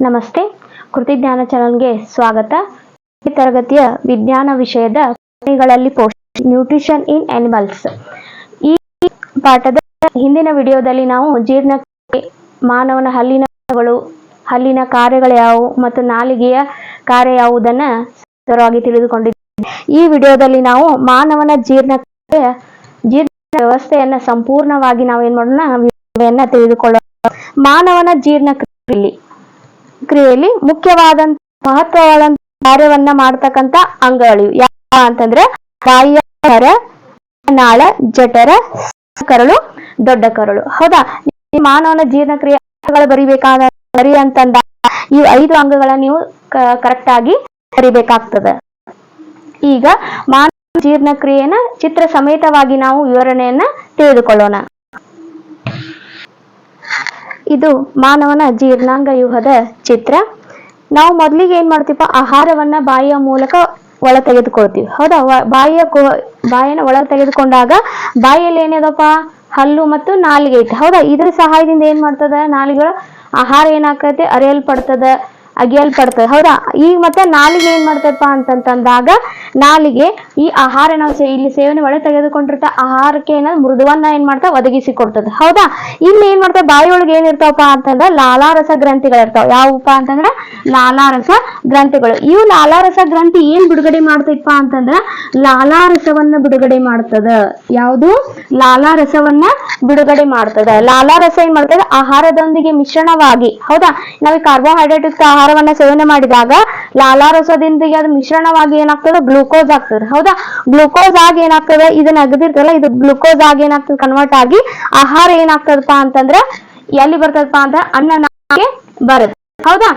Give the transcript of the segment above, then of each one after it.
ನಮಸ್ತೆ. ಕೃತಿಜ್ಞಾನ ಚಾನಲ್ಗೆ ಸ್ವಾಗತ. ಈ ತರಗತಿಯ ವಿಜ್ಞಾನ ವಿಷಯದ ಪ್ರಾಣಿಗಳಲ್ಲಿ ಪೋಷಣೆ ನ್ಯೂಟ್ರಿಷನ್ ಇನ್ ಅನಿಮಲ್ಸ್. ಈ ಪಾಠದ ಹಿಂದಿನ ವಿಡಿಯೋದಲ್ಲಿ ನಾವು ಜೀರ್ಣಕ್ರಿಯೆ, ಮಾನವನ ಹಲ್ಲಿನಗಳು ಹಲ್ಲಿನ ಕಾರ್ಯಗಳು ಯಾವುವು ಮತ್ತು ನಾಲಿಗೆಯ ಕಾರ್ಯ ಯಾವುದನ್ನ ಸುಂದರವಾಗಿ ತಿಳಿದುಕೊಂಡಿದ್ದೇವೆ. ಈ ವಿಡಿಯೋದಲ್ಲಿ ನಾವು ಮಾನವನ ಜೀರ್ಣಕ್ರಿಯೆಯ ಜೀರ್ಣ ವ್ಯವಸ್ಥೆಯನ್ನ ಸಂಪೂರ್ಣವಾಗಿ ನಾವು ಏನ್ ಮಾಡೋಣ ತಿಳಿದುಕೊಳ್ಳೋಣ. ಮಾನವನ ಜೀರ್ಣಕ್ರಿಯೆಯಲ್ಲಿ ಕ್ರಿಯೆಯಲ್ಲಿ ಮುಖ್ಯವಾದಂತ ಮಹತ್ವವಾದಂತ ಕಾರ್ಯವನ್ನ ಮಾಡ್ತಕ್ಕಂತ ಅಂಗಗಳು ಯಾವ ಅಂತಂದ್ರೆ ಬಾಯಿಯ ನಾಳ, ಜಠರ, ಕರಳು, ದೊಡ್ಡ ಕರಳು. ಹೌದಾ? ಮಾನವನ ಜೀರ್ಣಕ್ರಿಯೆ ಬರಿಬೇಕಾದ ಬರಿ ಅಂತಂದ ಈ ಐದು ಅಂಗಗಳ ನೀವು ಕರೆಕ್ಟ್ ಆಗಿ ಬರಿಬೇಕಾಗ್ತದೆ. ಈಗ ಮಾನವ ಜೀರ್ಣಕ್ರಿಯೆನ ಚಿತ್ರ ಸಮೇತವಾಗಿ ನಾವು ವಿವರಣೆಯನ್ನ ತಿಳಿದುಕೊಳ್ಳೋಣ. ಇದು ಮಾನವನ ಜೀರ್ಣಾಂಗ ವ್ಯೂಹದ ಚಿತ್ರ. ನಾವು ಮೊದಲಿಗೆ ಏನ್ ಮಾಡ್ತೀವಪ್ಪ? ಆಹಾರವನ್ನ ಬಾಯಿಯ ಮೂಲಕ ಒಳ ತೆಗೆದುಕೊಳ್ತೀವಿ. ಹೌದಾ? ಬಾಯಿಯ ಕೋ- ಬಾಯಿನ ಒಳ ತೆಗೆದುಕೊಂಡಾಗ ಬಾಯಿಯಲ್ಲಿ ಏನಿದಪ್ಪ? ಹಲ್ಲು ಮತ್ತು ನಾಲಿಗೆ ಐತೆ ಹೌದಾ? ಇದ್ರ ಸಹಾಯದಿಂದ ಏನ್ ಮಾಡ್ತದ? ನಾಲಿಗೆ ಆಹಾರ ಏನಾಕೈತೆ ಅರಿಯಲ್ಪಡ್ತದ. ಅಗಿಯಲ್ಪಡ್ತದೆ. ಹೌದಾ? ಈಗ ಮತ್ತೆ ನಾಲಿಗೆ ಏನ್ ಮಾಡ್ತಪ್ಪ ಅಂತಂತಂದಾಗ ನಾಲಿಗೆ ಈ ಆಹಾರ ನಾವು ಇಲ್ಲಿ ಸೇವನೆ ಒಳಗೆ ತೆಗೆದುಕೊಂಡಿರ್ತ ಆಹಾರಕ್ಕೆ ಏನಾದ್ರು ಮೃದುವನ್ನ ಏನ್ ಮಾಡ್ತಾ ಒದಗಿಸಿ ಕೊಡ್ತದೆ. ಹೌದಾ? ಇಲ್ಲಿ ಏನ್ ಮಾಡ್ತಾವ? ಬಾಯಿಯೊಳಗೆ ಏನಿರ್ತಾವಪ್ಪ ಅಂತಂದ್ರೆ ಲಾಲಾರಸ ಗ್ರಂಥಿಗಳು ಇರ್ತಾವ. ಯಾವಪ್ಪ ಅಂತಂದ್ರ? ಲಾಲಾರಸ ಗ್ರಂಥಿಗಳು. ಇವು ಲಾಲಾರಸ ಗ್ರಂಥಿ ಏನ್ ಬಿಡುಗಡೆ ಮಾಡ್ತೈತಪ್ಪ ಅಂತಂದ್ರ ಲಾಲಾರಸವನ್ನ ಬಿಡುಗಡೆ ಮಾಡ್ತದ. ಯಾವುದು? ಲಾಲಾರಸವನ್ನ ಬಿಡುಗಡೆ ಮಾಡ್ತದ. ಲಾಲಾರಸ ಏನ್ ಮಾಡ್ತದೆ? ಆಹಾರದೊಂದಿಗೆ ಮಿಶ್ರಣವಾಗಿ. ಹೌದಾ? ನಾವು ಕಾರ್ಬೋಹೈಡ್ರೇಟ್ ಯುಕ್ತ ಆಹಾರವನ್ನ ಸೇವನೆ ಮಾಡಿದಾಗ ಲಾಲಾರಸದೊಂದಿಗೆ ಅದು ಮಿಶ್ರಣವಾಗಿ ಏನಾಗ್ತದೆ? ಗ್ಲೂಕೋಸ್ ಆಗ್ತದೆ. ಹೌದಾ? ಗ್ಲೂಕೋಸ್ ಆಗಿ ಏನಾಗ್ತದೆ? ಇದನ್ನ ಅಗದಿರ್ತಲ್ಲ ಇದು ಗ್ಲೂಕೋಸ್ ಆಗಿ ಏನಾಗ್ತದೆ? ಕನ್ವರ್ಟ್ ಆಗಿ ಆಹಾರ ಏನಾಗ್ತದಪ್ಪ ಅಂತಂದ್ರ, ಎಲ್ಲಿ ಬರ್ತದಪ್ಪ ಅಂತ ಅನ್ನನಾಳಕ್ಕೆ ಬರುತ್ತೆ. ಹೌದಾ?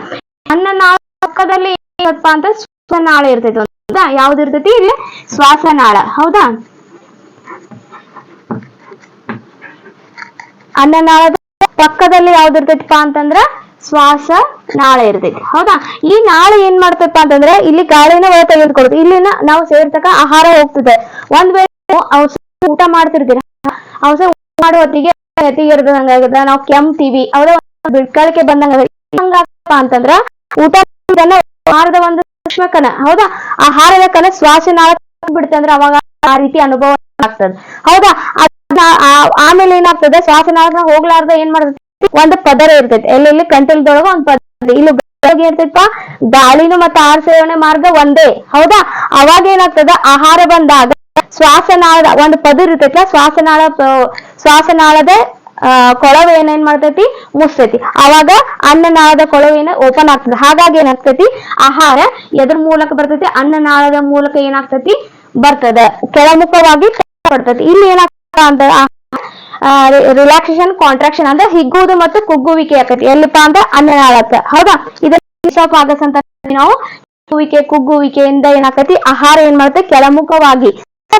ಅನ್ನನಾಳ ಪಕ್ಕದಲ್ಲಿ ಏನಪ್ಪ ಅಂತ ಶ್ವಾಸನಾಳ ಇರ್ತೈತಿ. ಹೌದಾ? ಯಾವ್ದು ಇರ್ತೈತಿ? ಇಲ್ಲಿ ಶ್ವಾಸನಾಳ ಹೌದಾ? ಅನ್ನನಾಳದ ಪಕ್ಕದಲ್ಲಿ ಯಾವ್ದು ಇರ್ತೈತಿಪ್ಪ ಅಂತಂದ್ರ ಶ್ವಾಸ, ನಾಳೆ ಇರ್ತೈತಿ. ಹೌದಾ? ಈ ನಾಳೆ ಏನ್ ಮಾಡ್ತಪ್ಪ ಅಂತಂದ್ರೆ, ಇಲ್ಲಿ ಗಾಳಿನ ಒಳ ತೆಗೆದುಕೊಡುತ್ತೆ ಇಲ್ಲಿನ ನಾವು ಸೇರ್ತಕ್ಕ ಆಹಾರ ಹೋಗ್ತದೆ. ಒಂದ್ ವೇಳೆ ಊಟ ಮಾಡ್ತಿರ್ತೀರ? ಅವಸ ಮಾಡೋ ಹೊತ್ತಿಗೆ ನೆತ್ತಿಗೆ ಇರ್ತದಂಗಾಗದ ನಾವು ಕೆಮ್ತೀವಿ. ಅವರ ಬಿಡ್ಕಳಿಕೆ ಬಂದಂಗ ಹಂಗಾಗಪ್ಪ ಅಂತಂದ್ರ, ಊಟ ಆಹಾರದ ಒಂದು ಸೂಕ್ಷ್ಮ ಕನ ಹೌದಾ? ಆಹಾರದ ಕಣ ಶ್ವಾಸನಾಳ ಬಿಡುತ್ತೆ ಅಂದ್ರೆ ಅವಾಗ ಆ ರೀತಿ ಅನುಭವ ಆಗ್ತದೆ. ಹೌದಾ? ಆಮೇಲೆ ಏನಾಗ್ತದೆ? ಶ್ವಾಸನಾಳ ಹೋಗ್ಲಾರ್ದ ಏನ್ ಮಾಡ್ತದೆ? ಒಂದು ಪದರ ಇರ್ತೈತಿ. ಎಲ್ಲೆಲ್ಲಿ ಕಂಠಲದೊಳಗ ಒಂದ್ ಪದರ ಇರ್ತೈತೆ. ಇಲ್ಲಿ ಇರ್ತೈತಪ್ಪ, ಗಾಳಿನು ಮತ್ತ ಆಹಾರ ಸೇವನೆ ಮಾರ್ಗ ಒಂದೇ. ಹೌದಾ? ಅವಾಗ ಏನಾಗ್ತದ? ಆಹಾರ ಬಂದಾಗ ಶ್ವಾಸನಾಳದ ಒಂದು ಪದರ ಇರ್ತೈತಲ್ಲ ಶ್ವಾಸನಾಳ ಶ್ವಾಸನಾಳದ ಕೊಳವೆ ಏನೇನ್ ಮಾಡ್ತೈತಿ? ಮುಸ್ತೈತಿ ಅವಾಗ ಅನ್ನನಾಳದ ಕೊಳವೆ ಏನ ಓಪನ್ ಆಗ್ತದೆ. ಹಾಗಾಗಿ ಏನಾಗ್ತೈತಿ? ಆಹಾರ ಎದ್ರ ಮೂಲಕ ಬರ್ತೈತಿ? ಅನ್ನನಾಳದ ಮೂಲಕ ಏನಾಗ್ತೈತಿ? ಬರ್ತದ. ಕೆಳಮುಖವಾಗಿ ಬರ್ತೈತಿ ಇಲ್ಲಿ ಏನಾಗ್ತದ ಅಂತ ರಿಲ್ಯಾಕ್ಸೇಷನ್ ಕಾಂಟ್ರಾಕ್ಷನ್ ಅಂದ್ರೆ ಹಿಗ್ಗುವುದು ಮತ್ತು ಕುಗ್ಗುವಿಕೆ ಆಕತಿ. ಎಲ್ಲಪ್ಪ ಅಂದ್ರೆ ಅನ್ನನಾಳಕ್ಕ ಹೌದಾ? ಇದನ್ನ ಅಂತ ನಾವು. ಕುಗ್ಗುವಿಕೆ, ಕುಗ್ಗುವಿಕೆಯಿಂದ ಏನಾಕತಿ? ಆಹಾರ ಏನ್ ಮಾಡುತ್ತೆ? ಕೆಳಮುಖವಾಗಿ.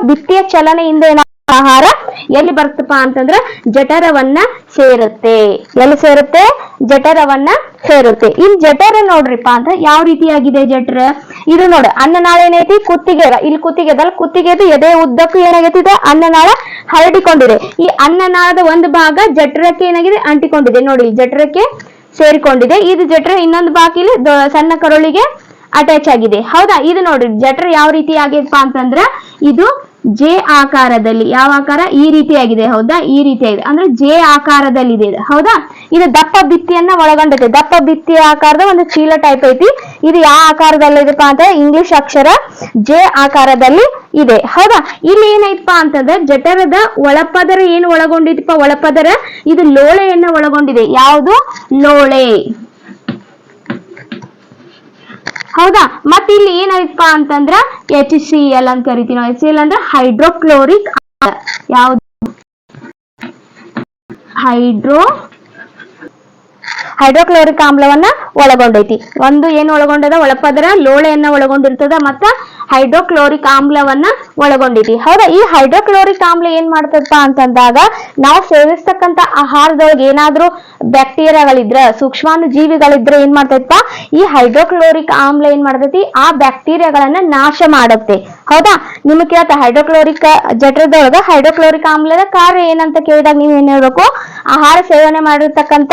ಬಿತ್ತಿಯ ಚಲನೆಯಿಂದ ಏನಾಗ ಆಹಾರ ಎಲ್ಲಿ ಬರ್ತಪ್ಪ ಅಂತಂದ್ರ ಜಠರವನ್ನ ಸೇರುತ್ತೆ. ಎಲ್ಲಿ ಸೇರುತ್ತೆ? ಜಠರವನ್ನ ಸೇರುತ್ತೆ. ಇಲ್ಲಿ ಜಠರ ನೋಡ್ರಿಪ್ಪ ಅಂತ ಯಾವ ರೀತಿಯಾಗಿದೆ ಜಠರ? ಇದು ನೋಡ, ಅನ್ನನಾಳ ಏನೈತಿ? ಕುತ್ತಿಗೆ ಇಲ್ಲಿ ಕುತ್ತಿಗೆ ಅದಲ್ಲ ಕುತ್ತಿಗೆದು ಎದೆ ಉದ್ದಕ್ಕೂ ಏನಾಗೈತಿ ಇದು ಅನ್ನನಾಳ ಹರಡಿಕೊಂಡಿದೆ. ಈ ಅನ್ನನಾಳದ ಒಂದು ಭಾಗ ಜಠರಕ್ಕೆ ಏನಾಗಿದೆ? ಅಂಟಿಕೊಂಡಿದೆ. ನೋಡಿ ಜಠರಕ್ಕೆ ಸೇರಿಕೊಂಡಿದೆ. ಇದು ಜಠರ ಇನ್ನೊಂದು ದೊ- ಸಣ್ಣ ಕರುಳಿಗೆ ಅಟ್ಯಾಚ್ ಆಗಿದೆ. ಹೌದಾ? ಇದು ನೋಡ್ರಿ, ಜಠರ ಯಾವ ರೀತಿ ಆಗಿದೆಪ್ಪ ಅಂತಂದ್ರ ಇದು ಜೆ ಆಕಾರದಲ್ಲಿ ಯಾವ ಆಕಾರ? ಈ ರೀತಿಯಾಗಿದೆ, ಹೌದಾ? ಈ ರೀತಿಯಾಗಿದೆ. ಅಂದ್ರೆ ಜೆ ಆಕಾರದಲ್ಲಿ ಇದೆ, ಹೌದಾ? ಇದು ದಪ್ಪ ಭಿತ್ತಿಯನ್ನ ಒಳಗೊಂಡೈತೆ ದಪ್ಪ ಭಿತ್ತಿಯ ಆಕಾರದ ಒಂದು ಚೀಲ ಟೈಪ್ ಐತಿ. ಇದು ಯಾವ ಆಕಾರದಲ್ಲಿ ಇದೆಪ್ಪ ಅಂತ ಇಂಗ್ಲಿಷ್ ಅಕ್ಷರ ಜೆ ಆಕಾರದಲ್ಲಿ ಇದೆ, ಹೌದಾ? ಇಲ್ಲಿ ಏನೈತಪ್ಪ ಅಂತಂದ್ರೆ ಜಠರದ ಒಳಪದರ ಏನು ಒಳಗೊಂಡಿದಪ್ಪ ಒಳಪದರ, ಇದು ಲೋಳೆಯನ್ನ ಒಳಗೊಂಡಿದೆ. ಯಾವುದು? ಲೋಳೆ. ಹೌದಾ? ಮತ್ತೆ ಇಲ್ಲಿ ಏನಾಯ್ತಪ್ಪ ಅಂತಂದ್ರ ಎಚ್ ಸಿ ಎಲ್ ಅಂತ ಕರಿತೀವಿ ನಾವು. ಎಚ್ ಸಿ ಎಲ್ ಅಂದ್ರೆ ಹೈಡ್ರೋಕ್ಲೋರಿಕ್ ಯಾವ್ದು? ಹೈಡ್ರೋ ಹೈಡ್ರೋಕ್ಲೋರಿಕ್ ಆಮ್ಲವನ್ನ ಒಳಗೊಂಡೈತಿ. ಒಂದು ಏನು ಒಳಗೊಂಡದ? ಒಳಪದರ ಲೋಳೆಯನ್ನ ಒಳಗೊಂಡಿರ್ತದ ಮತ್ತ ಹೈಡ್ರೋಕ್ಲೋರಿಕ್ ಆಮ್ಲವನ್ನ ಒಳಗೊಂಡೈತಿ. ಹೌದಾ? ಈ ಹೈಡ್ರೋಕ್ಲೋರಿಕ್ ಆಮ್ಲ ಏನ್ ಮಾಡ್ತದಪ್ಪ ಅಂತಂದಾಗ ನಾವು ಸೇವಿಸ್ತಕ್ಕಂತ ಆಹಾರದೊಳಗೆ ಏನಾದ್ರೂ ಬ್ಯಾಕ್ಟೀರಿಯಾಗಳಿದ್ರ ಸೂಕ್ಷ್ಮಾಣು ಜೀವಿಗಳಿದ್ರೆ ಏನ್ ಮಾಡ್ತೈತಪ್ಪ? ಈ ಹೈಡ್ರೋಕ್ಲೋರಿಕ್ ಆಮ್ಲ ಏನ್ ಮಾಡ್ತೈತಿ? ಆ ಬ್ಯಾಕ್ಟೀರಿಯಾಗಳನ್ನ ನಾಶ ಮಾಡುತ್ತೆ. ಹೌದಾ? ನಿಮ್ಗೆ ಕೇಳ್ತಾ ಹೈಡ್ರೋಕ್ಲೋರಿಕ್ ಜಠರದೊಳಗ ಹೈಡ್ರೋಕ್ಲೋರಿಕ್ ಆಮ್ಲದ ಕಾರ್ಯ ಏನಂತ ಕೇಳಿದಾಗ ನೀವ್ ಏನ್ ಹೇಳ್ಬೇಕು? ಆಹಾರ ಸೇವನೆ ಮಾಡಿರ್ತಕ್ಕಂತ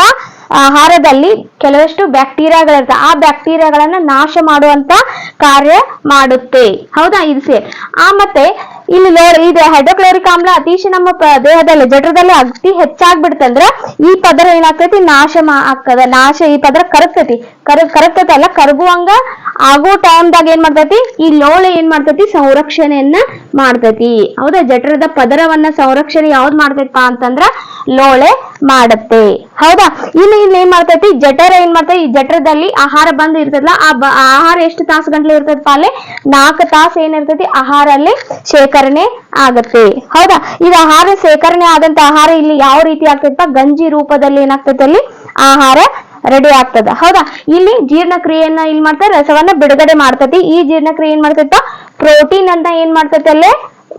ಆಹಾರದಲ್ಲಿ ಕೆಲವಷ್ಟು ಬ್ಯಾಕ್ಟೀರಿಯಾಗಳಿರ್ತವೆ ಆ ಬ್ಯಾಕ್ಟೀರಿಯಾಗಳನ್ನ ನಾಶ ಮಾಡುವಂತ ಕಾರ್ಯ ಮಾಡುತ್ತೆ. ಹೌದಾ ಇದು ಸೇ ಆ, ಮತ್ತೆ ಇಲ್ಲಿ ಲೋ- ಇದು ಹೈಡ್ರೋಕ್ಲೋರಿಕ್ ಆಮ್ಲ ಅತಿಶಯ ನಮ್ಮ ದೇಹದಲ್ಲಿ, ಜಠರದಲ್ಲಿ ಅತಿ ಹೆಚ್ಚಾಗ್ಬಿಡ್ತಂದ್ರ ಈ ಪದರ ಏನಾಗ್ತೈತಿ? ನಾಶ ಆಗ್ತದ. ನಾಶ ಈ ಪದರ ಕರಗ್ತತಿ. ಕರ ಕರಗ್ತೈತಲ್ಲ ಕರಗುವಂಗ ಆಗೋ ಟೈಮ್ದಾಗ ಏನ್ ಮಾಡ್ತೈತಿ? ಈ ಲೋಳೆ ಏನ್ ಮಾಡ್ತೈತಿ? ಸಂರಕ್ಷಣೆಯನ್ನ ಮಾಡ್ತೈತಿ. ಹೌದಾ, ಜಠರದ ಪದರವನ್ನ ಸಂರಕ್ಷಣೆ ಯಾವ್ದು ಮಾಡ್ತೈತಪ್ಪ ಅಂತಂದ್ರ ಲೋಳೆ ಮಾಡತ್ತೆ. ಹೌದಾ? ಇಲ್ಲಿ ಇಲ್ಲಿ ಏನ್ ಮಾಡ್ತೈತಿ? ಜಠರ ಏನ್ ಮಾಡ್ತೈತಿ? ಈ ಜಠರದಲ್ಲಿ ಆಹಾರ ಬಂದ್ ಇರ್ತದಲ್ಲ ಆ ಆಹಾರ ಎಷ್ಟು ತಾಸು ಗಂಟ್ಲೆ ಇರ್ತದ ಪಾಲೆ? ನಾಲ್ಕು ತಾಸು ಏನಿರ್ತೈತಿ ಆಹಾರ ಅಲ್ಲಿ ಶೇಖರಣೆ ಆಗತ್ತೆ. ಹೌದಾ? ಇದು ಆಹಾರ ಶೇಖರಣೆ ಆದಂತ ಆಹಾರ ಇಲ್ಲಿ ಯಾವ ರೀತಿ ಆಗ್ತೈತಪ್ಪ? ಗಂಜಿ ರೂಪದಲ್ಲಿ ಏನಾಗ್ತೈತಿ ಅಲ್ಲಿ? ಆಹಾರ ರೆಡಿ ಆಗ್ತದ. ಹೌದಾ? ಇಲ್ಲಿ ಜೀರ್ಣಕ್ರಿಯೆಯನ್ನ ಇಲ್ಲಿ ಮಾಡ್ತಾರೆ ರಸವನ್ನ ಬಿಡುಗಡೆ ಮಾಡ್ತತಿ. ಈ ಜೀರ್ಣಕ್ರಿಯೆ ಏನ್ ಮಾಡ್ತೈತ ಪ್ರೋಟೀನ್ ಅಂತ ಏನ್ ಮಾಡ್ತೈತಿ ಅಲ್ಲಿ?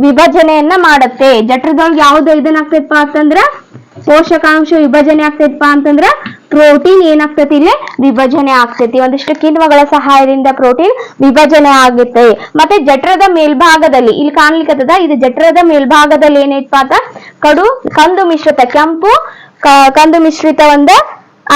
ವಿಭಜನೆಯನ್ನ ಮಾಡತ್ತೆ. ಜಠರದೊಳಗೆ ಯಾವ್ದು ಇದನ್ನಾಗ್ತೈತಪ್ಪ ಅಂತಂದ್ರ ಪೋಷಕಾಂಶ ವಿಭಜನೆ ಆಗ್ತೈತಪ್ಪ ಅಂತಂದ್ರ ಪ್ರೋಟೀನ್ ಏನಾಗ್ತೈತಿ ಇಲ್ಲಿ? ವಿಭಜನೆ ಆಗ್ತೈತಿ. ಒಂದಿಷ್ಟು ಕಿಣ್ವಗಳ ಸಹಾಯದಿಂದ ಪ್ರೋಟೀನ್ ವಿಭಜನೆ ಆಗುತ್ತೆ. ಮತ್ತೆ ಜಠರದ ಮೇಲ್ಭಾಗದಲ್ಲಿ, ಇಲ್ಲಿ ಕಾಣ್ಲಿಕ್ಕತ್ತದ ಇದು ಜಠರದ ಮೇಲ್ಭಾಗದಲ್ಲಿ ಏನೈತಪ್ಪ ಅಂತ? ಕಡು, ಕಂದು ಮಿಶ್ರಿತ, ಕೆಂಪು ಕಂದು ಮಿಶ್ರಿತ ಒಂದ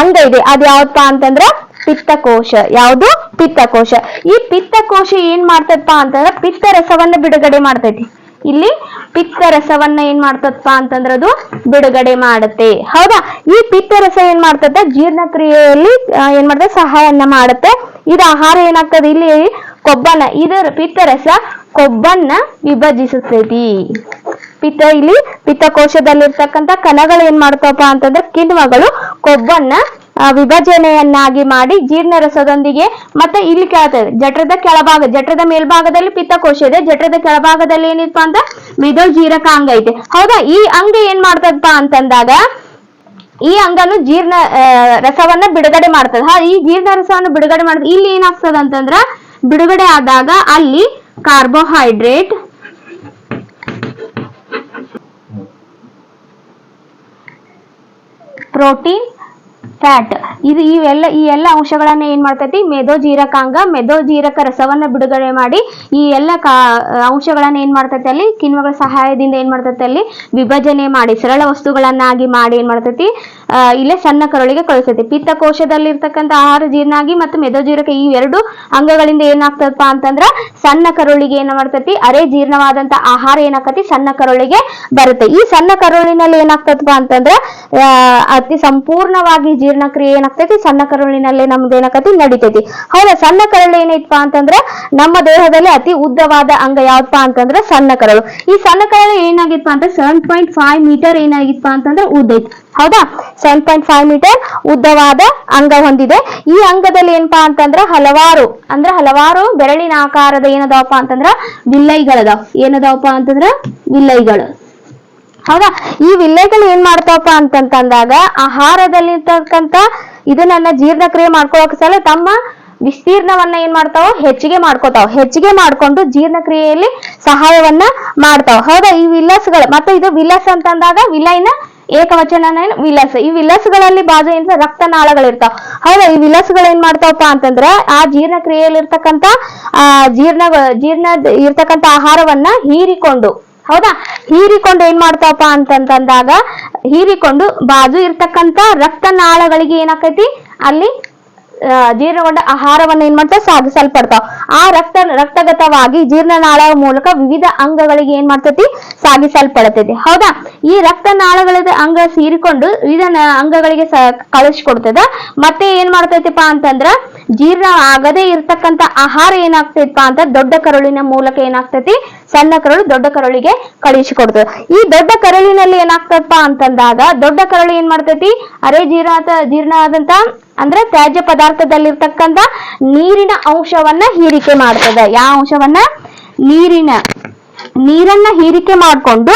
ಅಂಗ ಇದೆ. ಅದ್ ಯಾವಪ್ಪ ಅಂತಂದ್ರ ಪಿತ್ತಕೋಶ. ಯಾವುದು? ಪಿತ್ತಕೋಶ. ಈ ಪಿತ್ತಕೋಶ ಏನ್ ಮಾಡ್ತದಪ್ಪ ಅಂತಂದ್ರ ಪಿತ್ತ ರಸವನ್ನ ಬಿಡುಗಡೆ ಮಾಡ್ತೈತಿ. ಇಲ್ಲಿ ಪಿತ್ತ ರಸವನ್ನ ಏನ್ ಮಾಡ್ತದಪ್ಪ ಅಂತಂದ್ರ ಅದು ಬಿಡುಗಡೆ ಮಾಡುತ್ತೆ. ಹೌದಾ? ಈ ಪಿತ್ತ ರಸ ಏನ್ ಮಾಡ್ತದ ಜೀರ್ಣಕ್ರಿಯೆಯಲ್ಲಿ ಏನ್ ಮಾಡ್ತದೆ ಸಹಾಯನ್ನ ಮಾಡುತ್ತೆ. ಇದು ಆಹಾರ ಏನಾಗ್ತದೆ ಇಲ್ಲಿ? ಕೊಬ್ಬನ್ನ. ಇದರ ಪಿತ್ತರಸ ಕೊಬ್ಬನ್ನ ವಿಭಜಿಸುತ್ತೈತಿ. ಪಿತ್ತ, ಇಲ್ಲಿ ಪಿತ್ತಕೋಶದಲ್ಲಿರ್ತಕ್ಕಂಥ ಕಣಗಳು ಏನ್ ಮಾಡ್ತಾವಪ್ಪ ಅಂತಂದ್ರೆ ಕಿಣ್ವಗಳು ಕೊಬ್ಬನ್ನ ವಿಭಜನೆಯನ್ನಾಗಿ ಮಾಡಿ ಜೀರ್ಣ ರಸದೊಂದಿಗೆ ಮತ್ತೆ ಇಲ್ಲಿ ಕೇಳ್ತದೆ ಜಠರದ ಕೆಳಭಾಗ, ಜಠರದ ಮೇಲ್ಭಾಗದಲ್ಲಿ ಪಿತ್ತಕೋಶ ಇದೆ. ಜಠರದ ಕೆಳಭಾಗದಲ್ಲಿ ಏನಿತ್ತು ಅಂತ? ಮಿದೋ ಜೀರಕ ಅಂಗ ಐತೆ. ಹೌದಾ? ಈ ಅಂಗ ಏನ್ ಮಾಡ್ತದಪ್ಪ ಅಂತಂದಾಗ ಈ ಅಂಗನು ಜೀರ್ಣ ರಸವನ್ನ ಬಿಡುಗಡೆ ಮಾಡ್ತದೆ. ಈ ಜೀರ್ಣ ರಸವನ್ನು ಬಿಡುಗಡೆ ಮಾಡ್ತದೆ. ಇಲ್ಲಿ ಏನಾಗ್ತದ ಅಂತಂದ್ರ ಬಿಡುಗಡೆ ಆದಾಗ ಅಲ್ಲಿ ಕಾರ್ಬೋಹೈಡ್ರೇಟ್ ಪ್ರೋಟೀನ್ ಫ್ಯಾಟ್ ಇದು ಇವೆಲ್ಲ, ಈ ಎಲ್ಲ ಅಂಶಗಳನ್ನ ಏನ್ ಮಾಡ್ತೈತಿ? ಮೆದೋಜೀರಕಾಂಗ ಮೆದೋಜೀರಕ ರಸವನ್ನ ಬಿಡುಗಡೆ ಮಾಡಿ ಈ ಎಲ್ಲ ಅಂಶಗಳನ್ನ ಏನ್ ಮಾಡ್ತೈತಿ ಅಲ್ಲಿ? ಕಿಣ್ವಗಳ ಸಹಾಯದಿಂದ ಏನ್ ಮಾಡ್ತೈತಿ ಅಲ್ಲಿ? ವಿಭಜನೆ ಮಾಡಿ, ಸರಳ ವಸ್ತುಗಳನ್ನಾಗಿ ಮಾಡಿ ಏನ್ ಮಾಡ್ತೈತಿ? ಇಲ್ಲೇ ಸಣ್ಣ ಕರುಳಿಗೆ ಕಳಿಸ್ತೈತಿ. ಪಿತ್ತಕೋಶದಲ್ಲಿ ಇರ್ತಕ್ಕಂಥ ಆಹಾರ ಜೀರ್ಣಾಗಿ ಮತ್ತು ಮೆದೋಜೀರಕ ಈ ಎರಡು ಅಂಗಗಳಿಂದ ಏನಾಗ್ತದಪ್ಪ ಅಂತಂದ್ರ ಸಣ್ಣ ಕರುಳಿಗೆ ಏನ್ ಮಾಡ್ತೈತಿ? ಅರೆ ಜೀರ್ಣವಾದಂತ ಆಹಾರ ಏನಾಕತಿ ಸಣ್ಣ ಕರುಳಿಗೆ ಬರುತ್ತೆ. ಈ ಸಣ್ಣ ಕರುಳಿನಲ್ಲಿ ಏನಾಗ್ತದಪ್ಪ ಅಂತಂದ್ರ ಅತಿ ಸಂಪೂರ್ಣವಾಗಿ ಜೀರ್ಣಕ್ರಿಯೆ ಏನಾಗ್ತೈತಿ? ಸಣ್ಣ ಕರುಳಿನಲ್ಲೇ ನಮ್ದು ಏನಾಗತಿ ನಡಿತೈತಿ. ಹೌದಾ? ಸಣ್ಣ ಕರುಳು ಏನೈತಪ್ಪ ಅಂತಂದ್ರೆ ನಮ್ಮ ದೇಹದಲ್ಲಿ ಅತಿ ಉದ್ದವಾದ ಅಂಗ ಯಾವ್ದಪ್ಪ ಅಂತಂದ್ರೆ ಸಣ್ಣ ಕರಳು. ಈ ಸಣ್ಣ ಕರಳು ಏನಾಗಿತ್ತಪ್ಪ ಅಂತ ಸೆವೆನ್ ಪಾಯಿಂಟ್ ಫೈವ್ ಮೀಟರ್ ಏನಾಗಿತ್ತಪ್ಪ ಅಂತಂದ್ರೆ ಉದ್ದ ಐತಿ ಹೌದಾ? ಸೆವೆನ್ ಪಾಯಿಂಟ್ ಫೈವ್ ಮೀಟರ್ ಉದ್ದವಾದ ಅಂಗ ಹೊಂದಿದೆ. ಈ ಅಂಗದಲ್ಲಿ ಏನಪ್ಪಾ ಅಂತಂದ್ರ ಹಲವಾರು, ಅಂದ್ರ ಹಲವಾರು ಬೆರಳಿನ ಆಕಾರದ ಏನದಪ್ಪ ಅಂತಂದ್ರ ವಿಲ್ಲೈಗಳದ ಏನದಪ್ಪ ಅಂತಂದ್ರ ವಿಲ್ಲೈಗಳು. ಹೌದಾ? ಈ ವಿಲ್ಲೆಗಳು ಏನ್ ಮಾಡ್ತಾವಪ್ಪ ಅಂತಂತಂದಾಗ ಆಹಾರದಲ್ಲಿರ್ತಕ್ಕಂಥ ಇದನ್ನ ಜೀರ್ಣಕ್ರಿಯೆ ಮಾಡ್ಕೊಳಕ್ ಸಲ ತಮ್ಮ ವಿಸ್ತೀರ್ಣವನ್ನ ಏನ್ ಮಾಡ್ತಾವ, ಹೆಚ್ಚಿಗೆ ಮಾಡ್ಕೋತಾವ. ಹೆಚ್ಚಿಗೆ ಮಾಡ್ಕೊಂಡು ಜೀರ್ಣಕ್ರಿಯೆಯಲ್ಲಿ ಸಹಾಯವನ್ನ ಮಾಡ್ತಾವ. ಹೌದಾ? ಈ ವಿಲ್ಲಸ್ಗಳು ಮತ್ತೆ ಇದು ವಿಲಾಸ ಅಂತಂದಾಗ ವಿಲೈನ ಏಕವಚನ ವಿಲಸ್. ಈ ವಿಲಸ್ಗಳಲ್ಲಿ ಬಾಜು ಏನ್ ರಕ್ತನಾಳಗಳಿರ್ತಾವ. ಹೌದಾ? ಈ ವಿಲಸ್ಗಳು ಏನ್ ಮಾಡ್ತಾವಪ್ಪ ಅಂತಂದ್ರ, ಆ ಜೀರ್ಣಕ್ರಿಯೆಯಲ್ಲಿ ಇರ್ತಕ್ಕಂತ ಆ ಜೀರ್ಣ ಜೀರ್ಣ ಇರ್ತಕ್ಕಂತ ಆಹಾರವನ್ನ ಹೀರಿಕೊಂಡು ಹೌದಾ? ಹೀರಿಕೊಂಡು ಏನ್ ಮಾಡ್ತಾವಪ್ಪ ಅಂತಂತಂದಾಗ ಹೀರಿಕೊಂಡು ಬಾಜು ಇರ್ತಕ್ಕಂತ ರಕ್ತನಾಳಗಳಿಗೆ ಏನಾಕೈತಿ? ಅಲ್ಲಿ ಜೀರ್ಣಗೊಂಡ ಆಹಾರವನ್ನ ಏನ್ ಮಾಡ್ತಾವ? ಸಾಗಿಸಲ್ಪಡ್ತಾವ. ಆ ರಕ್ತ, ರಕ್ತಗತವಾಗಿ ಜೀರ್ಣನಾಳ ಮೂಲಕ ವಿವಿಧ ಅಂಗಗಳಿಗೆ ಏನ್ ಮಾಡ್ತೈತಿ? ಸಾಗಿಸಲ್ಪಡತೈತಿ. ಹೌದಾ? ಈ ರಕ್ತನಾಳಗಳ ಅಂಗ ಸೀರಿಕೊಂಡು ವಿವಿಧ ಅಂಗಗಳಿಗೆ ಕಳಿಸ್ಕೊಡ್ತದ. ಮತ್ತೆ ಏನ್ ಮಾಡ್ತೈತಿಪ್ಪ ಅಂತಂದ್ರ, ಜೀರ್ಣ ಆಗದೇ ಇರ್ತಕ್ಕಂತ ಆಹಾರ ಏನಾಗ್ತೈತಪ್ಪ ಅಂತ ದೊಡ್ಡ ಕರುಳಿನ ಮೂಲಕ ಏನಾಗ್ತೈತಿ? ಸಣ್ಣ ಕರುಳು ದೊಡ್ಡ ಕರುಳಿಗೆ ಕಳಿಸಿಕೊಡ್ತದೆ. ಈ ದೊಡ್ಡ ಕರುಳಿನಲ್ಲಿ ಏನಾಗ್ತದಪ್ಪ ಅಂತಂದಾಗ ದೊಡ್ಡ ಕರುಳು ಏನ್ ಮಾಡ್ತೈತಿ? ಅರೆ ಜೀರ್ಣ ಜೀರ್ಣ ಆದಂತ ಅಂದ್ರೆ ತ್ಯಾಜ್ಯ ಪದಾರ್ಥದಲ್ಲಿರ್ತಕ್ಕಂಥ ನೀರಿನ ಅಂಶವನ್ನ ಹೀರಿಕೆ ಮಾಡ್ತದೆ. ಯಾವ ಅಂಶವನ್ನ? ನೀರಿನ ನೀರನ್ನ ಹೀರಿಕೆ ಮಾಡ್ಕೊಂಡು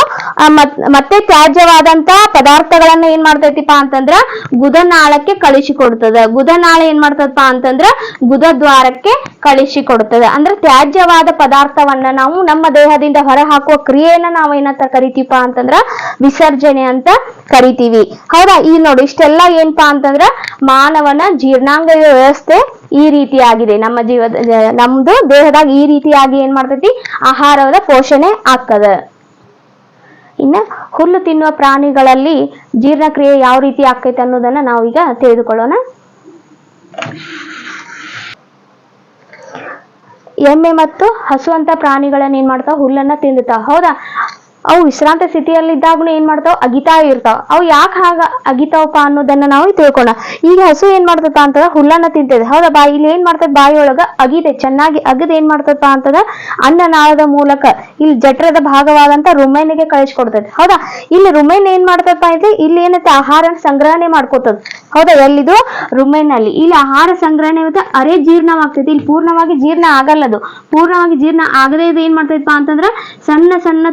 ಮತ್ತೆ ತ್ಯಾಜ್ಯವಾದಂತ ಪದಾರ್ಥಗಳನ್ನ ಏನ್ ಮಾಡ್ತೈತಿಪ್ಪ ಅಂತಂದ್ರ ಗುದನಾಳಕ್ಕೆ ಕಳಿಸಿಕೊಡ್ತದ ಗುದನಾಳ ಏನ್ ಮಾಡ್ತದಪ್ಪ ಅಂತಂದ್ರ ಗುದದ್ವಾರಕ್ಕೆ ಕಳಿಸಿಕೊಡ್ತದೆ ಅಂದ್ರೆ ತ್ಯಾಜ್ಯವಾದ ಪದಾರ್ಥವನ್ನ ನಾವು ನಮ್ಮ ದೇಹದಿಂದ ಹೊರ ಹಾಕುವ ಕ್ರಿಯೆಯನ್ನ ನಾವು ಏನಂತ ಕರಿತೀಪ ಅಂತಂದ್ರ ವಿಸರ್ಜನೆ ಅಂತ ಕರಿತೀವಿ. ಹೌದಾ? ಈ ನೋಡಿ, ಇಷ್ಟೆಲ್ಲ ಏನ್ಪಾ ಅಂತಂದ್ರ ಮಾನವನ ಜೀರ್ಣಾಂಗ ವ್ಯವಸ್ಥೆ ಈ ರೀತಿಯಾಗಿದೆ. ನಮ್ಮ ಜೀವದ, ನಮ್ದು ದೇಹದಾಗ ಈ ರೀತಿಯಾಗಿ ಏನ್ ಮಾಡ್ತೈತಿ? ಆಹಾರದ ಪೋಷಣೆ ಆಗ್ತದ. ಇನ್ನ ಹುಲ್ಲು ತಿನ್ನುವ ಪ್ರಾಣಿಗಳಲ್ಲಿ ಜೀರ್ಣಕ್ರಿಯೆ ಯಾವ ರೀತಿ ಆಕೈತೆ ಅನ್ನೋದನ್ನ ನಾವೀಗ ತಿಳಿದುಕೊಳ್ಳೋಣ. ಎಮ್ಮೆ ಮತ್ತು ಹಸುವಂತ ಪ್ರಾಣಿಗಳನ್ನ ಏನ್ ಮಾಡ್ತಾವ? ಹುಲ್ಲನ್ನ ತಿಂದಿರ್ತಾವ ಹೌದಾ? ಅವು ವಿಶ್ರಾಂತ ಸ್ಥಿತಿಯಲ್ಲಿದ್ದಾಗೂ ಏನ್ ಮಾಡ್ತಾವ? ಅಗಿತಾ ಇರ್ತಾವ. ಅವು ಯಾಕೆ ಹಾಗ ಅಗಿತಾವಪ್ಪ ಅನ್ನೋದನ್ನ ನಾವು ತಿಳ್ಕೊಳ. ಈಗ ಹಸು ಏನ್ ಮಾಡ್ತಪ್ಪ ಅಂತಂದ್ರ ಹುಲ್ಲನ್ನ ತಿಂತದೆ. ಹೌದಾ ಬಾಯಿ ಇಲ್ಲಿ ಏನ್ ಮಾಡ್ತದೆ? ಬಾಯಿಯೊಳಗ ಅಗಿದೆ ಚೆನ್ನಾಗಿ ಅಗದ್ ಏನ್ ಮಾಡ್ತಪ್ಪ ಅಂತಂದ್ರ ಅನ್ನನಾಳದ ಮೂಲಕ ಇಲ್ಲಿ ಜಠರದ ಭಾಗವಾದಂತ ರುಮೈನಿಗೆ ಕಳಿಸ್ಕೊಡ್ತದೆ. ಹೌದಾ? ಇಲ್ಲಿ ರುಮೇನ್ ಏನ್ ಮಾಡ್ತಪ್ಪ ಅಂದ್ರೆ ಇಲ್ಲಿ ಏನೈತೆ? ಆಹಾರ ಸಂಗ್ರಹಣೆ ಮಾಡ್ಕೋತದ. ಹೌದಾ? ಎಲ್ಲಿದು? ರುಮೇನ್ ಅಲ್ಲಿ ಇಲ್ಲಿ ಆಹಾರ ಸಂಗ್ರಹಣೆ ಅರೆ ಜೀರ್ಣವಾಗ್ತೈತಿ ಇಲ್ಲಿ ಪೂರ್ಣವಾಗಿ ಜೀರ್ಣ ಆಗಲ್ಲದು. ಪೂರ್ಣವಾಗಿ ಜೀರ್ಣ ಆಗದೇ ಇದು ಏನ್ ಮಾಡ್ತೈತಪ್ಪ ಅಂತಂದ್ರ ಸಣ್ಣ ಸಣ್ಣ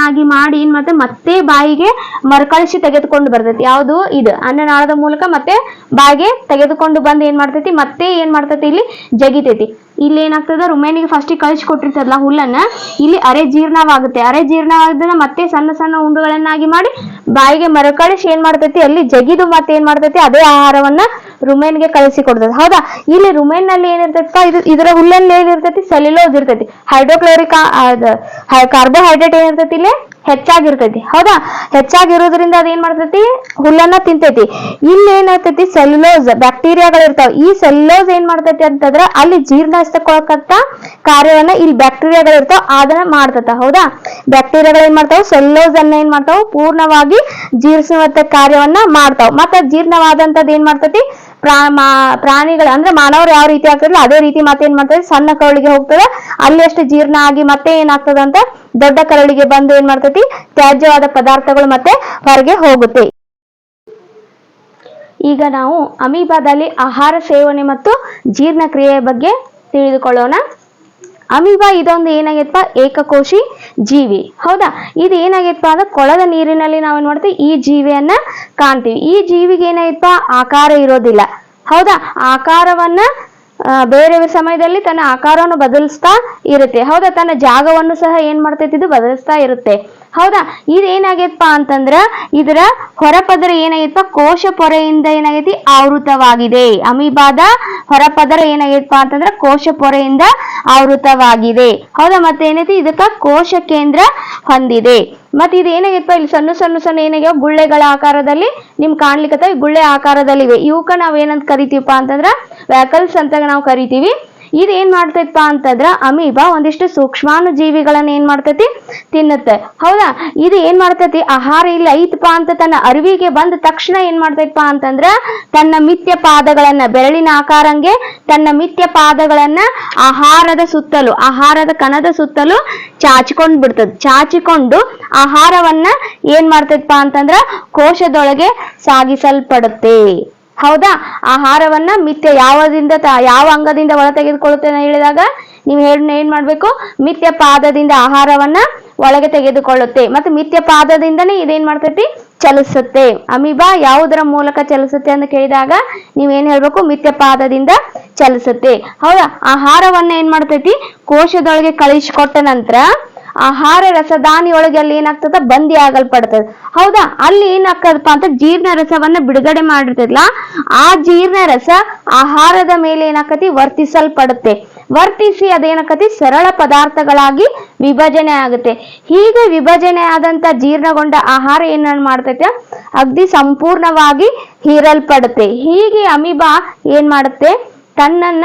ತುಂಡುಗಳನ್ನಾಗಿ ಮಾಡಿ ಏನ್ ಮತ್ತೆ ಮತ್ತೆ ಬಾಯಿಗೆ ಮರಕಳಿಸಿ ತೆಗೆದುಕೊಂಡು ಬರ್ತೈತಿ. ಯಾವುದು? ಇದು. ಅನ್ನನಾಳದ ಮೂಲಕ ಮತ್ತೆ ಬಾಯಿಗೆ ತೆಗೆದುಕೊಂಡು ಬಂದು ಏನ್ ಮಾಡ್ತೈತಿ? ಮತ್ತೆ ಏನ್ ಮಾಡ್ತೈತಿ? ಇಲ್ಲಿ ಜಗಿತೈತಿ. ಇಲ್ಲಿ ಏನಾಗ್ತದೆ? ರುಮೇನಿಗೆ ಫಸ್ಟ್ ಕಳಿಸಿ ಕೊಟ್ಟಿರ್ತದಲ್ಲ ಹುಲ್ಲನ್ನ, ಇಲ್ಲಿ ಅರೆ ಜೀರ್ಣವಾಗುತ್ತೆ. ಅರೆ ಜೀರ್ಣವಾದನ್ನ ಮತ್ತೆ ಸಣ್ಣ ಸಣ್ಣ ಉಂಡುಗಳನ್ನಾಗಿ ಮಾಡಿ ಬಾಯಿಗೆ ಮರಕಳಿಸಿ ಏನ್ ಮಾಡ್ತೈತಿ? ಅಲ್ಲಿ ಜಗಿದು ಮತ್ತೆ ಏನ್ ಮಾಡ್ತೈತಿ? ಅದೇ ಆಹಾರವನ್ನ ರುಮೇನ್ಗೆ ಕಳಿಸಿ ಕೊಡ್ತದೆ. ಹೌದಾ? ಇಲ್ಲಿ ರುಮೇನ್ನಲ್ಲಿ ಏನಿರ್ತೈತಪ್ಪ? ಇದು ಇದರ ಹುಲ್ಲಲ್ಲಿ ಏನಿರ್ತೈತಿ? ಸೆಲ್ಯುಲೋಸ್ ಇರ್ತೈತಿ. ಹೈಡ್ರೋಕ್ಲೋರಿಕ್ ಕಾರ್ಬೋಹೈಡ್ರೇಟ್ ಏನಿರ್ತೈತಿ ಇಲ್ಲಿ? ಹೆಚ್ಚಾಗಿರ್ತೈತಿ. ಹೌದಾ? ಹೆಚ್ಚಾಗಿರೋದ್ರಿಂದ ಅದೇನ್ ಮಾಡ್ತೈತಿ? ಹುಲ್ಲನ್ನ ತಿಂತೈತಿ. ಇಲ್ಲಿ ಏನಾಗ್ತೈತಿ? ಸೆಲ್ಯುಲೋಸ್ ಬ್ಯಾಕ್ಟೀರಿಯಾಗಳು ಇರ್ತಾವ ಈ ಸೆಲ್ಯುಲೋಸ್ ಏನ್ ಮಾಡ್ತೈತಿ ಅಂತಂದ್ರ ಅಲ್ಲಿ ಜೀರ್ಣಿಸ್ಕೊಳಕತ್ತ ಕಾರ್ಯವನ್ನ ಇಲ್ಲಿ ಬ್ಯಾಕ್ಟೀರಿಯಾಗಳು ಇರ್ತಾವ ಅದನ್ನ ಮಾಡ್ತತ. ಹೌದಾ? ಬ್ಯಾಕ್ಟೀರಿಯಾಗಳು ಏನ್ ಮಾಡ್ತಾವ? ಸೆಲ್ಯುಲೋಸ್ ಅನ್ನ ಏನ್ ಮಾಡ್ತಾವ? ಪೂರ್ಣವಾಗಿ ಜೀರ್ಣಿಸುವಂತ ಕಾರ್ಯವನ್ನ ಮಾಡ್ತಾವ. ಮತ್ತ ಜೀರ್ಣವಾದಂತದ್ ಏನ್ ಮಾಡ್ತೈತಿ? ಪ್ರಾ ಪ್ರಾಣಿಗಳು, ಅಂದ್ರೆ ಮಾನವರು ಯಾವ ರೀತಿ ಆಗ್ತದಲ್ಲ ಅದೇ ರೀತಿ ಮತ್ತೆ ಏನ್ ಮಾಡ್ತದೆ, ಸಣ್ಣ ಕರಳಿಗೆ ಹೋಗ್ತದೆ. ಅಲ್ಲಿ ಅಷ್ಟು ಜೀರ್ಣ ಆಗಿ ಮತ್ತೆ ಏನಾಗ್ತದ ಅಂತ ದೊಡ್ಡ ಕರಳಿಗೆ ಬಂದು ಏನ್ ಮಾಡ್ತೈತಿ, ತ್ಯಾಜ್ಯವಾದ ಪದಾರ್ಥಗಳು ಮತ್ತೆ ಹೊರಗೆ ಹೋಗುತ್ತೆ. ಈಗ ನಾವು ಅಮೀಬಾದಲ್ಲಿ ಆಹಾರ ಸೇವನೆ ಮತ್ತು ಜೀರ್ಣಕ್ರಿಯೆಯ ಬಗ್ಗೆ ತಿಳಿದುಕೊಳ್ಳೋಣ. ಅಮೀಬಾ ಇದೊಂದು ಏನಾಗೈತಪ್ಪ ಏಕಕೋಶಿ ಜೀವಿ. ಹೌದಾ? ಇದು ಏನಾಗೈತಪ್ಪ ಅಂದ್ರೆ ಕೊಳದ ನೀರಿನಲ್ಲಿ ನಾವೇನ್ ಮಾಡ್ತೀವಿ? ಈ ಜೀವಿಯನ್ನ ಕಾಣ್ತೀವಿ. ಈ ಜೀವಿಗೆ ಏನಾಯ್ತಪ್ಪ ಆಕಾರ ಇರೋದಿಲ್ಲ. ಹೌದಾ? ಆಕಾರವನ್ನ ಬೇರೆ ಸಮಯದಲ್ಲಿ ತನ್ನ ಆಕಾರವನ್ನು ಬದಲಿಸ್ತಾ ಇರುತ್ತೆ. ಹೌದಾ? ತನ್ನ ಜಾಗವನ್ನು ಸಹ ಏನ್ ಮಾಡ್ತೈತಿ? ಇದು ಬದಲಿಸ್ತಾ ಇರುತ್ತೆ. ಹೌದಾ? ಇದು ಅಂತಂದ್ರೆ ಅಂತಂದ್ರ ಇದರ ಹೊರಪದರ ಏನಾಗೈತಪ್ಪ? ಕೋಶ ಪೊರೆಯಿಂದ ಏನಾಗೈತಿ? ಆವೃತವಾಗಿದೆ. ಅಮೀಬಾದ ಹೊರಪದರ ಏನಾಗೈತಪ್ಪ ಅಂತಂದ್ರ ಕೋಶ ಪೊರೆಯಿಂದ ಆವೃತವಾಗಿದೆ. ಹೌದಾ? ಮತ್ತೆ ಏನೈತಿ? ಇದಕ್ಕ ಕೋಶ ಕೇಂದ್ರ ಹೊಂದಿದೆ. ಮತ್ತೆ ಇದು ಏನಾಗೈತಪ್ಪ ಇಲ್ಲಿ ಸಣ್ಣ ಸಣ್ಣ ಸಣ್ಣ ಏನಾಗ್ಯಾವ? ಗುಳ್ಳೆಗಳ ಆಕಾರದಲ್ಲಿ ನಿಮ್ ಕಾಣ್ಲಿಕ್ಕೆ ಗುಳ್ಳೆ ಆಕಾರದಲ್ಲಿವೆ. ಇವಕ್ಕ ನಾವ್ ಏನಂತ ಕರಿತೀವಪ್ಪ ಅಂತಂದ್ರ ವ್ಯಾಕಲ್ಸ್ ಅಂತ ನಾವು ಕರಿತೀವಿ. ಇದು ಮಾಡ್ತೈತಪ್ಪ ಅಂತಂದ್ರ ಅಮೀಬಾ ಒಂದಿಷ್ಟು ಸೂಕ್ಷ್ಮಾಣು ಜೀವಿಗಳನ್ನ ಏನ್ ಮಾಡ್ತೈತಿ? ತಿನ್ನುತ್ತೆ. ಹೌದಾ? ಇದು ಏನ್ ಮಾಡ್ತೈತಿ? ಆಹಾರ ಇಲ್ಲಿ, ಐತಪ್ಪ ಅಂತ ತನ್ನ ಅರಿವಿಗೆ ಬಂದ ತಕ್ಷಣ ಏನ್ ಮಾಡ್ತೈತಪ್ಪ ಅಂತಂದ್ರ ತನ್ನ ಮಿಥ್ಯ ಪಾದಗಳನ್ನ, ಬೆರಳಿನ ಆಕಾರಂಗೆ ತನ್ನ ಮಿಥ್ಯ ಪಾದಗಳನ್ನ ಆಹಾರದ ಸುತ್ತಲೂ, ಆಹಾರದ ಕಣದ ಸುತ್ತಲೂ ಚಾಚಿಕೊಂಡ್ ಬಿಡ್ತದ. ಚಾಚಿಕೊಂಡು ಆಹಾರವನ್ನ ಏನ್ ಮಾಡ್ತೈತಪ್ಪ ಅಂತಂದ್ರ ಕೋಶದೊಳಗೆ ಸಾಗಿಸಲ್ಪಡುತ್ತೆ. ಹೌದಾ? ಆಹಾರವನ್ನ ಮಿಥ್ಯ ಯಾವದಿಂದ ಯಾವ ಅಂಗದಿಂದ ಒಳ ತೆಗೆದುಕೊಳ್ಳುತ್ತೇನೆ ಹೇಳಿದಾಗ ನೀವು ಹೇಳ ಏನ್ ಮಾಡ್ಬೇಕು? ಮಿಥ್ಯ ಪಾದದಿಂದ ಆಹಾರವನ್ನ ಒಳಗೆ ತೆಗೆದುಕೊಳ್ಳುತ್ತೆ. ಮತ್ತೆ ಮಿಥ್ಯ ಪಾದದಿಂದನೇ ಇದೇನ್ ಮಾಡ್ತೈತಿ? ಚಲಿಸುತ್ತೆ. ಅಮೀಬಾ, ಯಾವುದರ ಮೂಲಕ ಚಲಿಸುತ್ತೆ ಅಂತ ಕೇಳಿದಾಗ ನೀವೇನ್ ಹೇಳ್ಬೇಕು? ಮಿಥ್ಯ ಪಾದದಿಂದ ಚಲಿಸುತ್ತೆ. ಹೌದಾ? ಆಹಾರವನ್ನ ಏನ್ ಮಾಡ್ತೈತಿ? ಕೋಶದೊಳಗೆ ಕಳಿಸಿಕೊಟ್ಟ ನಂತರ ಆಹಾರ ರಸದಾನಿ ಒಳಗೆ ಅಲ್ಲಿ ಏನಾಗ್ತದ? ಬಂದಿ ಆಗಲ್ಪಡ್ತದ. ಹೌದಾ? ಅಲ್ಲಿ ಏನಾಗ್ತದಪ್ಪ ಅಂತ ಜೀರ್ಣ ರಸವನ್ನ ಬಿಡುಗಡೆ ಮಾಡಿರ್ತದಲ್ಲ ಆ ಜೀರ್ಣ ರಸ ಆಹಾರದ ಮೇಲೆ ಏನಾಕತಿ ವರ್ತಿಸಲ್ಪಡುತ್ತೆ. ವರ್ತಿಸಿ ಅದೇನಾಕತಿ ಸರಳ ಪದಾರ್ಥಗಳಾಗಿ ವಿಭಜನೆ ಆಗುತ್ತೆ. ಹೀಗೆ ವಿಭಜನೆ ಆದಂತ ಜೀರ್ಣಗೊಂಡ ಆಹಾರ ಏನ ಮಾಡ್ತೈತೆ? ಅಗ್ದಿ ಸಂಪೂರ್ಣವಾಗಿ ಹೀರಲ್ಪಡುತ್ತೆ. ಹೀಗೆ ಅಮೀಬಾ ಏನ್ ಮಾಡುತ್ತೆ? ತನ್ನನ್ನ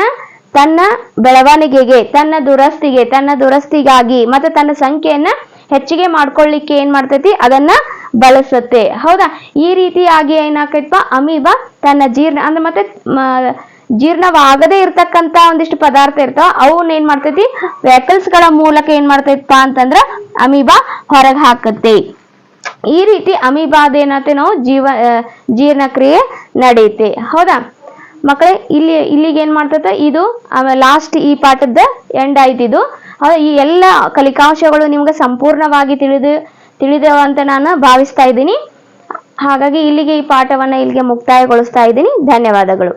ತನ್ನ ಬೆಳವಣಿಗೆಗೆ, ತನ್ನ ದುರಸ್ತಿಗೆ, ತನ್ನ ದುರಸ್ತಿಗಾಗಿ ಮತ್ತೆ ತನ್ನ ಸಂಖ್ಯೆಯನ್ನ ಹೆಚ್ಚಿಗೆ ಮಾಡ್ಕೊಳ್ಳಿಕ್ಕೆ ಏನ್ ಮಾಡ್ತೈತಿ? ಅದನ್ನ ಬಳಸುತ್ತೆ. ಹೌದಾ? ಈ ರೀತಿಯಾಗಿ ಏನಾಕೈತಪ್ಪ ಅಮೀಬ ತನ್ನ ಜೀರ್ಣ, ಅಂದ್ರೆ ಮತ್ತೆ ಜೀರ್ಣವಾಗದೇ ಇರ್ತಕ್ಕಂತ ಒಂದಿಷ್ಟು ಪದಾರ್ಥ ಇರ್ತಾವ. ಅವನ್ನ ಏನ್ ಮಾಡ್ತೈತಿ? ವೆಕಲ್ಸ್ಗಳ ಮೂಲಕ ಏನ್ ಮಾಡ್ತೈತಪ್ಪ ಅಂತಂದ್ರ ಅಮೀಬಾ ಹೊರಗೆ ಹಾಕತ್ತೆ. ಈ ರೀತಿ ಅಮೀಬಾದ ಏನತ್ತೆ ನಾವು ಜೀವ ಜೀರ್ಣಕ್ರಿಯೆ ನಡೆಯುತ್ತೆ ಹೌದಾ? ಮಕ್ಕಳೇ, ಇಲ್ಲಿ, ಇಲ್ಲಿಗೆ ಏನ್ ಮಾಡ್ತೈತೆ? ಇದು ಲಾಸ್ಟ್ ಈ ಪಾಠದ ಎಂಡ್ ಆಯ್ತು ಇದು. ಈ ಎಲ್ಲ ಕಲಿಕಾಂಶಗಳು ನಿಮ್ಗೆ ಸಂಪೂರ್ಣವಾಗಿ ತಿಳಿದು, ತಿಳಿದವ ಅಂತ ನಾನು ಭಾವಿಸ್ತಾ ಇದ್ದೀನಿ. ಹಾಗಾಗಿ ಇಲ್ಲಿಗೆ ಈ ಪಾಠವನ್ನ ಇಲ್ಲಿಗೆ ಮುಕ್ತಾಯಗೊಳಿಸ್ತಾ ಇದ್ದೀನಿ. ಧನ್ಯವಾದಗಳು.